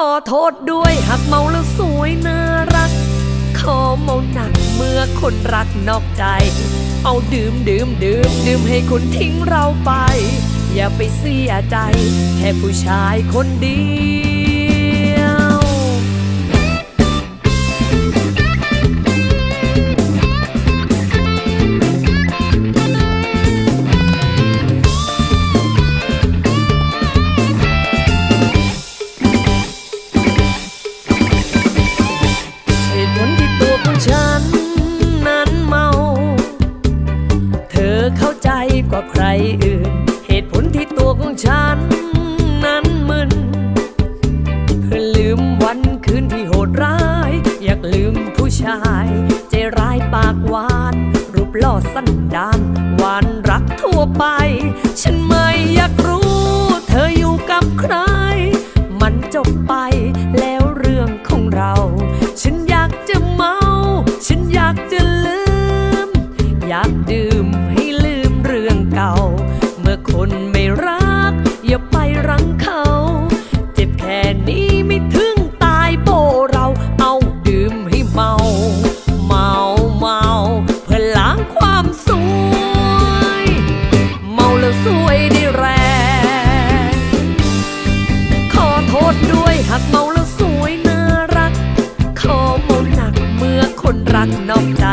ขอโทษด้วยหากเมาแล้วสวยน่ารัก ขอเมาหนักเมื่อคนรักนอกใจ เอาดื่มดื่มดื่มดื่มให้คุณทิ้งเราไป อย่าไปเสียใจ แค่ผู้ชายคนเดียว ปากหวาน รูปหล่อสันดานหวานรักทั่วไป ฉันไม่อยากรู้ เธออยู่กับใคร มันจบไปแล้วเรื่องของเรา ฉันอยากจะเมา ฉันอยากจะลืม อยากดื่มให้ลืมเรื่องเก่า เมื่อคน รักนอกใจ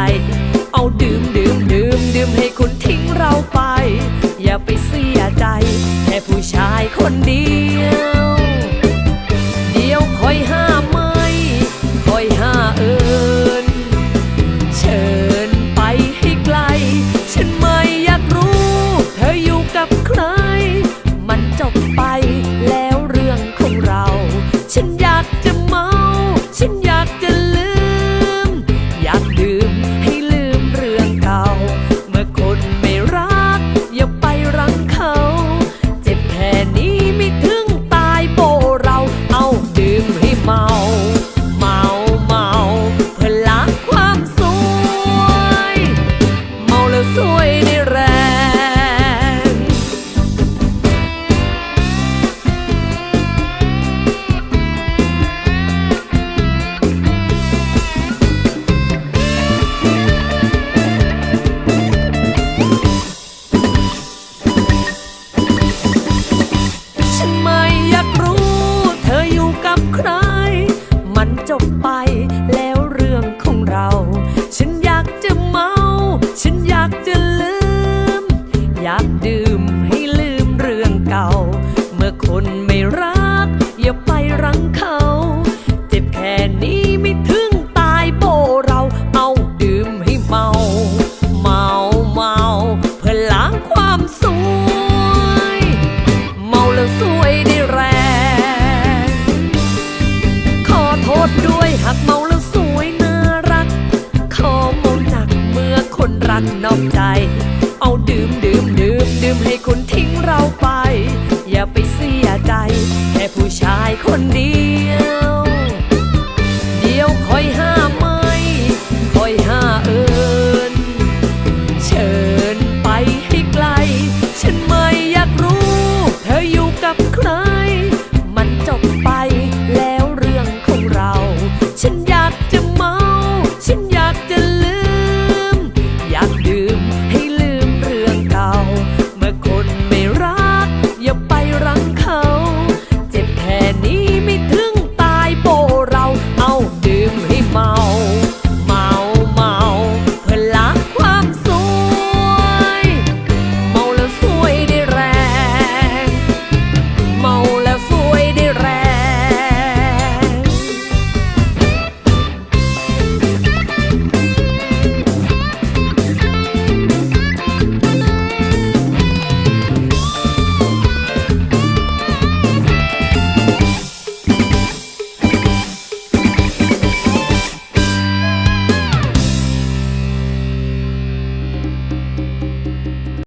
เอาดื่มดื่มดื่มดื่มให้คุณทิ้งเราไป อย่าไปเสียใจ แค่ผู้ชายคนเดียว กับใคร มันจบไปแล้วเรื่องของเรา ฉันอยากจะเมา ฉันอยากจะลืม อยากดื่มให้ลืมเรื่องเก่า เมื่อคนไม่รัก อย่าไปรังเขา เจ็บแค่นี้ รักนอกใจ เอาดื่มดื่มดื่มดื่มให้คุณทิ้งเราไป อย่าไปเสียใจ แค่ผู้ชายคนเดียว เดี๋ยวคอยหา